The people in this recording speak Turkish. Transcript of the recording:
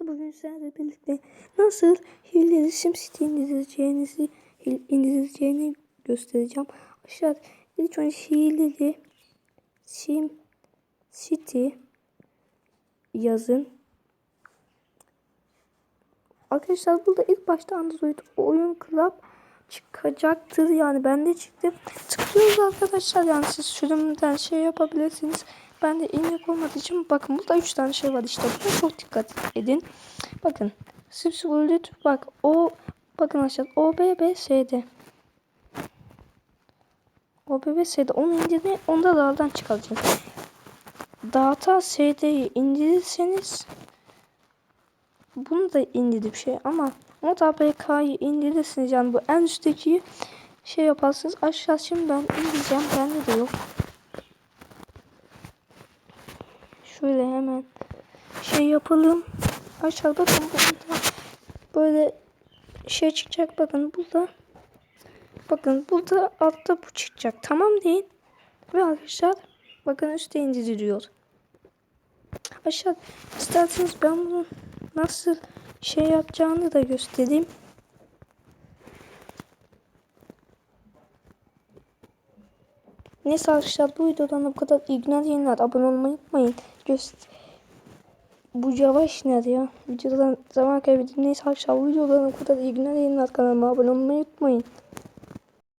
bugün sizlerle birlikte nasıl hileli SimCity indireceğinizi indireceğini göstereceğim. Aşağı ilk önce hileli SimCity yazın. Arkadaşlar burada ilk başta Android oyun club çıkacaktır. Yani bende çıktı. Tıklıyoruz arkadaşlar. Yani siz sürümden şey yapabilirsiniz. Ben de inlik olmadığı için bakın burada 3 tane şey var işte. Buna çok dikkat edin. Bakın. Subscribe bak o bakın aşağı OBBS'de OBBS'de onu indirdi. Onda dağdan çıkaracağım. Data SD'yi indirirseniz bunu da indirdi bir şey ama Mod APK'yı indirirsiniz yani bu en üstteki şey yaparsınız. Aşağı şimdi ben indireceğim. Bende de yok. Şöyle hemen şey yapalım. Aşağı bakın burada böyle şey çıkacak bakın burada. Bakın burada altta bu çıkacak. Tamam deyin. Ve arkadaşlar bakın üstte indiriliyor. Aşağı isterseniz ben bunu nasıl şey yapacağını da göstereyim. Neyse arkadaşlar bu videodan bu kadar iyi günler yayınlar. Abone olmayı unutmayın. Göst bu yavaş ne ya? Videodan zaman kaybedip neyse arkadaşlar bu videodan bu kadar iyi günler yayınlar. Kanalıma abone olmayı unutmayın.